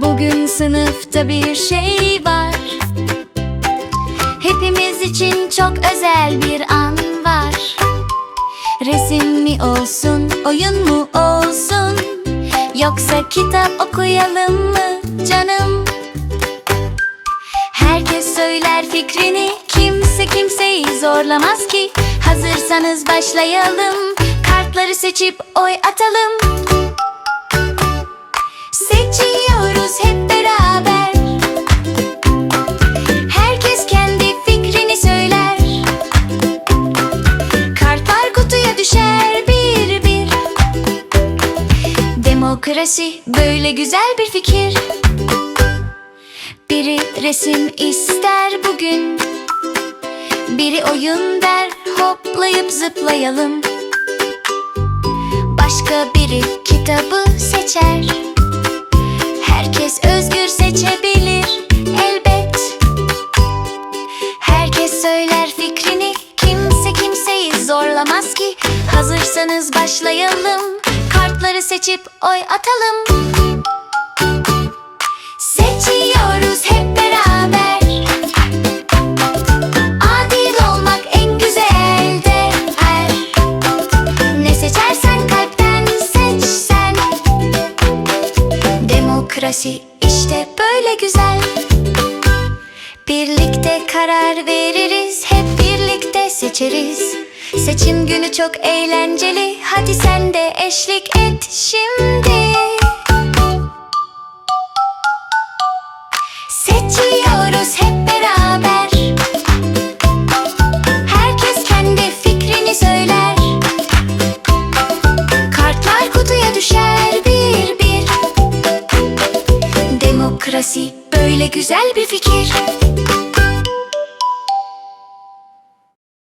Bugün sınıfta bir şey var. Hepimiz için çok özel bir an var. Resim mi olsun, oyun mu olsun? Yoksa kitap okuyalım mı canım? Herkes söyler fikrini Kimse kimseyi zorlamaz ki. Hazırsanız başlayalım Kartları seçip oy atalım Demokrasi böyle güzel bir fikir. Biri resim ister bugün. Biri oyun der hoplayıp zıplayalım. Başka biri kitabı seçer. Herkes özgür seçebilir elbet. Herkes söyler fikrini Kimse kimseyi zorlamaz ki. Hazırsanız başlayalım seçip oy atalım. Seçiyoruz hep beraber. Adil olmak en güzel değer. Ne seçersen kalpten seç sen Demokrasi işte böyle güzel. Birlikte karar veririz Hep birlikte seçeriz Seçim günü çok eğlenceli. Hadi sen de eşlik et şimdi. Seçiyoruz hep beraber. Herkes kendi fikrini söyler. Kartlar kutuya düşer bir bir. Demokrasi böyle güzel bir fikir